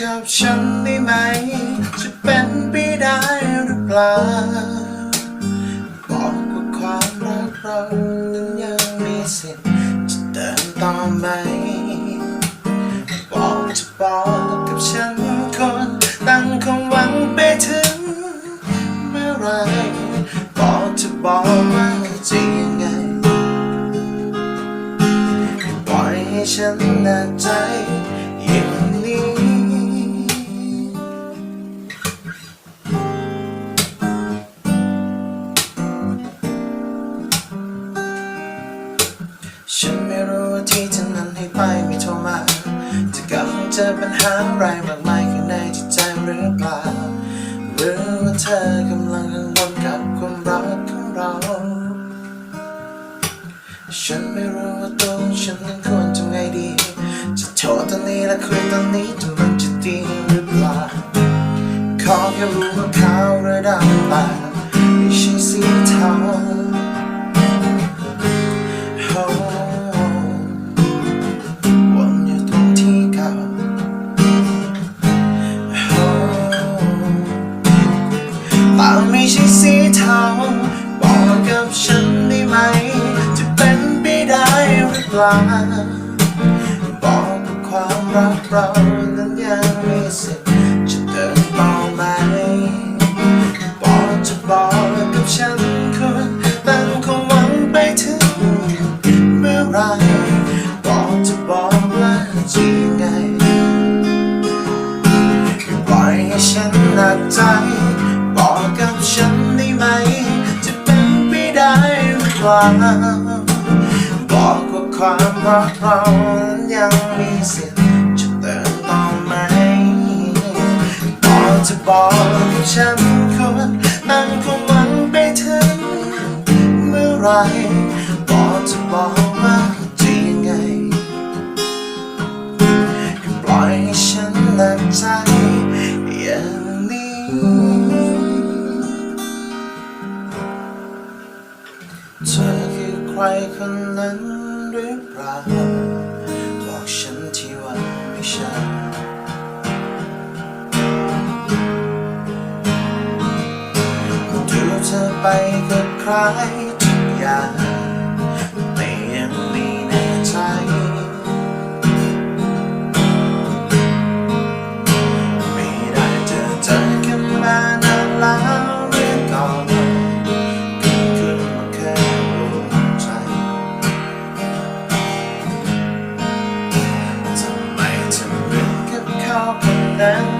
กับฉันได้ไหม จะเป็นไปได้หรือเปล่า บอกว่าความรักเรานั้นยังมีสิทธิ์จะเดินต่อไหม บอกจะบอกกับฉันคนตั้งความหวังไปถึงเมื่อไรบอกจะบอกว่าจะยังไงปล่อยให้ฉันหนักใจ ฉันไม่รู้ว่าที่จะนั้นให้ไปไม่โทรมาจะกำลังเจอปัญหาอะไรมากมายข้างในจิตใจหรือเปล่าหรือว่าเธอกำลังกังวลกับความรักของเรา ฉันไม่รู้ว่าตัวฉันนั้นควรทำไงดี จะโทรตอนนี้และคุยตอนนี้จะมันจะดีหรือเปล่าขอแค่รู้ว่าเขารือดำตา ไม่ใช่สีเทาบอกกับฉันได้ไหม จะเป็นไปได้หรือเปล่าบอกว่าความรักเรานั้นยังมีสิทธิ์จะเดินต่อไหมบอกจะบอกกับฉันคนตั้งความหวังไปถึงเมื่อไหรบอกจะบอกว่าจะยังไงปล่อยให้ฉันหนักใจ ฉันได้ไหม จะเป็นไปได้หรือเปล่าบอกว่าความรักเรายังมีสิทธิ์จะเติมต่อไหมบอจะบอกกับฉันคนตั้งความหวังไปถึงเมื่อไหร ใครคนนั้นหรือเปล่าบอกฉันที่ว่าไม่ใช่ดูเธอไปกับใครทุกอย่าง and